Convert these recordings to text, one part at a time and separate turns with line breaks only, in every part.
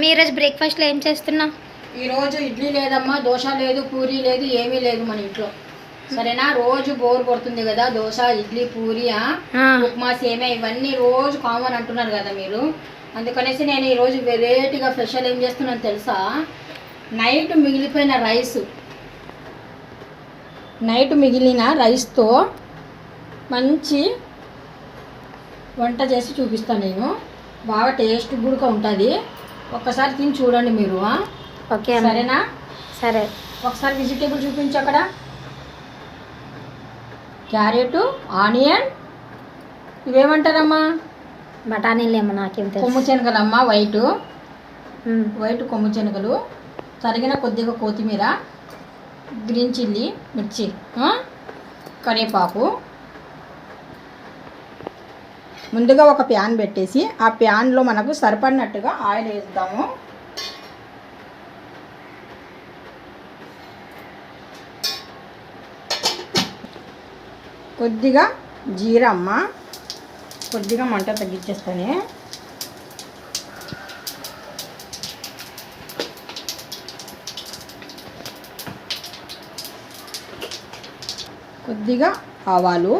Mummy ఈరోజు బ్రేక్ఫాస్ట్లో ఏం చేస్తున్నావు
ఈరోజు ఇడ్లీ లేదమ్మా దోశ లేదు పూరి లేదు ఏమీ లేదు మన ఇంట్లో. సరేనా? రోజు బోర్ కొడుతుంది కదా దోశ ఇడ్లీ పూరి? ఉప్మా సేమే ఇవన్నీ రోజు కామన్ అంటున్నారు కదా మీరు. అందుకనేసి నేను ఈరోజు వెరైటీగా స్పెషల్ ఏం చేస్తున్నాను తెలుసా? నైట్ మిగిలిపోయిన రైస్. నైట్ మిగిలిన రైస్తో మంచి వంట చేసి చూపిస్తాను నేను. బాగా టేస్ట్ కూడా ఉంటుంది. ఒక్కసారి తిని చూడండి మీరు?
ఓకే
సరేనా?
సరే.
ఒకసారి వెజిటేబుల్ చూపించు అక్కడ. Carrot onion ఇవేమంటారమ్మా?
బఠానీలేమో నాకేం
కొమ్ము శనగలమ్మా వైట్. వైట్ కొమ్ము శనగలు. తరిగిన కొద్దిగా కొత్తిమీర గ్రీన్ చిల్లీ మిర్చి? కరివేపాకు. ముందుగా ఒక ప్యాన్ పెట్టేసి ఆ ప్యాన్లో మనకు సరిపడినట్టుగా ఆయిల్ వేద్దాము. కొద్దిగా జీరమ్మ కొద్దిగా మంట తగ్గించేస్తానే కొద్దిగా ఆవాలు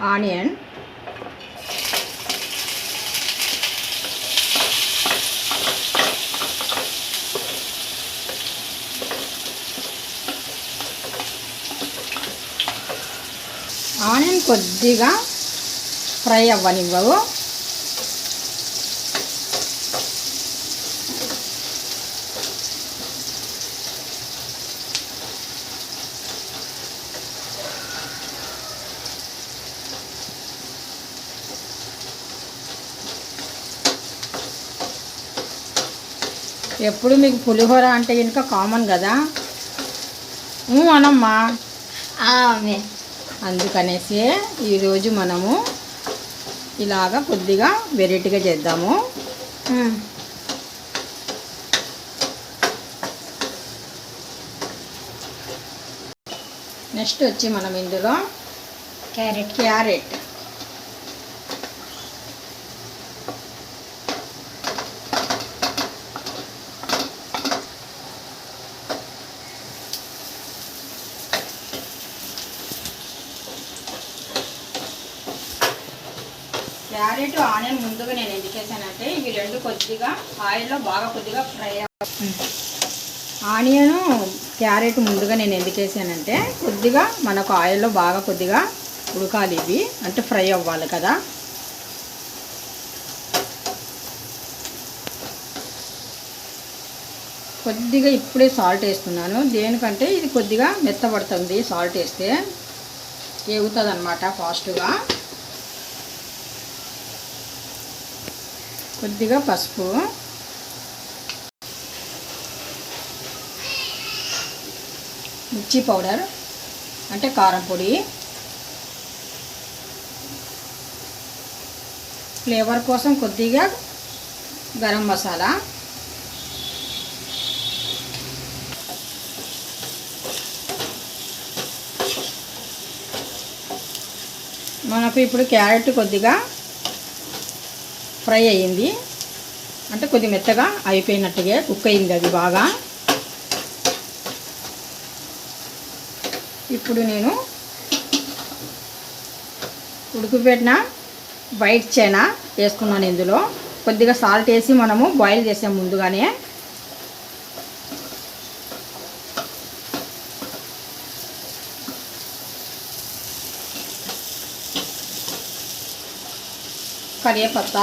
ఆనియన్. ఆనియన్ కొద్దిగా ఫ్రై అవ్వనివ్వవు. ఎప్పుడు మీకు పులిహోర అంటే ఇంకా కామన్ కదా? అనమ్మా. అందుకనేసి ఈరోజు మనము ఇలాగా కొద్దిగా వెరైటీగా చేద్దాము. నెక్స్ట్ వచ్చి మనం ఇందులో
క్యారెట్.
క్యారెట్. క్యారెట్ ఆనియన్ ముందుగా నేను ఎందుకు చేశానంటే ఇవి రెండు కొద్దిగా ఆయిల్లో బాగా కొద్దిగా ఫ్రై ఆనియన్ క్యారెట్ ముందుగా నేను ఎందుకు వేసానంటే కొద్దిగా మనకు ఆయిల్లో బాగా కొద్దిగా ఉడకాలి ఇవి. అంటే ఫ్రై అవ్వాలి కదా. కొద్దిగా ఇప్పుడే సాల్ట్ వేస్తున్నాను. దేనికంటే ఇది కొద్దిగా మెత్తబడుతుంది సాల్ట్ వేస్తే. ఏగుతుంది అనమాట ఫాస్ట్గా. కొద్దిగా పసుపు. మిర్చి పౌడర్ అంటే కారం పొడి. ఫ్లేవర్ కోసం కొద్దిగా గరం మసాలా. మనకు ఇప్పుడు క్యారెట్ కొద్దిగా ఫ్రై అయ్యింది. అంటే కొద్ది మెత్తగా అయిపోయినట్టుగా కుక్ అయింది అది బాగా. ఇప్పుడు నేను ఉడుకుపెట్టిన వైట్ చైనా వేసుకున్నాను ఇందులో. కొద్దిగా సాల్ట్ వేసి మనము బాయిల్ చేసాం ముందుగానే. కరివేపత్త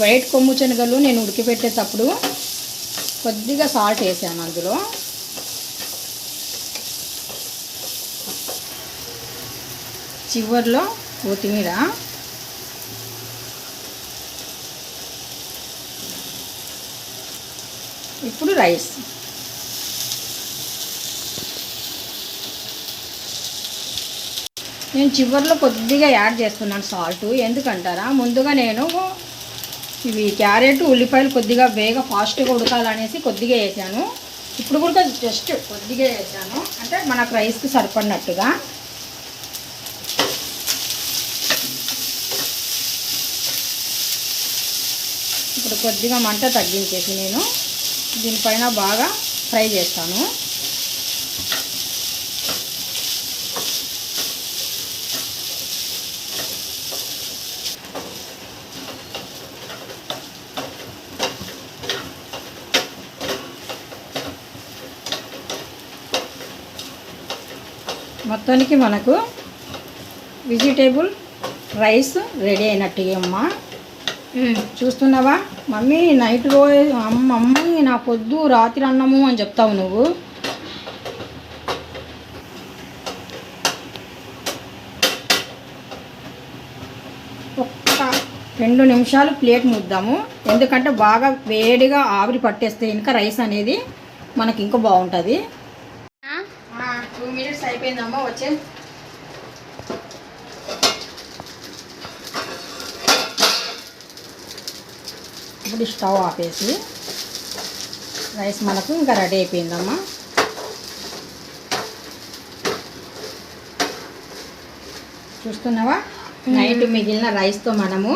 వైట్ కొమ్ము శనగలు నేను ఉడికిపెట్టేటప్పుడు కొద్దిగా సాల్ట్ వేసాను అందులో. చివర్లో కొత్తిమీర. ఇప్పుడు రైస్. నేను చివరిలో కొద్దిగా యాడ్ చేస్తున్నాను సాల్ట్. ఎందుకంటారా? ముందుగా నేను ఇవి క్యారెట్ ఉల్లిపాయలు కొద్దిగా వేగ ఫాస్ట్గా ఉడకాలనేసి కొద్దిగా వేసాను. ఇప్పుడు కూడా జస్ట్ కొద్దిగా వేసాను. అంటే మనకు రైస్కి సరిపడినట్టుగా. ఇప్పుడు కొద్దిగా మంట తగ్గించేసి నేను దీనిపైన బాగా ఫ్రై చేస్తాను. మొత్తానికి మనకు వెజిటేబుల్ రైస్ రెడీ అయినట్టుగా అమ్మా. చూస్తున్నావా? మమ్మీ నైట్ రోజు అమ్మ మమ్మీ నా పొద్దు రాత్రి అన్నము అని చెప్తావు నువ్వు. ఒక్క రెండు నిమిషాలు ప్లేట్ ముద్దాము. ఎందుకంటే బాగా వేడిగా ఆవిరి పట్టేస్తే ఇంకా రైస్ అనేది మనకి ఇంకా బాగుంటుంది
ఆ?
టూ మినిట్స్ అయిపోయిందమ్మా వచ్చే. ఇప్పుడు స్టవ్ ఆపేసి రైస్ మనకు ఇంకా రెడీ అయిపోయిందమ్మా. చూస్తున్నావా? నైట్ మిగిలిన రైస్తో మనము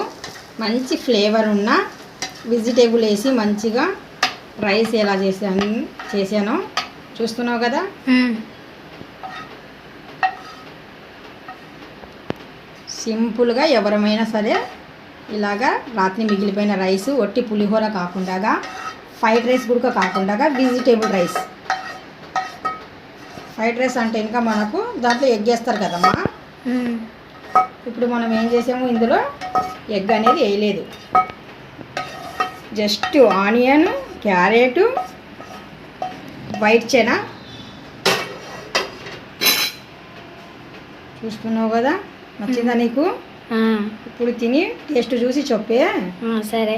మంచి ఫ్లేవర్ ఉన్న వెజిటేబుల్ వేసి మంచిగా రైస్ ఎలా చేశాను చేశానో చూస్తున్నావు కదా? సింపుల్గా ఎవరమైనా సరే ఇలాగా రాత్రి మిగిలిపోయిన రైస్ ఒట్టి పులిహోర కాకుండా ఫ్రైడ్ రైస్ కూడా కాకుండా వెజిటేబుల్ రైస్. ఫ్రైడ్ రైస్ అంటే ఇంకా మనకు దాంట్లో ఎగ్ వేస్తారు కదమ్మా. ఇప్పుడు మనం ఏం చేసాము? ఇందులో ఎగ్ అనేది వేయలేదు. Just onion carrot white chana. చూస్తున్నావు కదా? నచ్చిందా నీకు. ఇప్పుడు తిని టేస్ట్ చూసి చెప్పే.
సరే.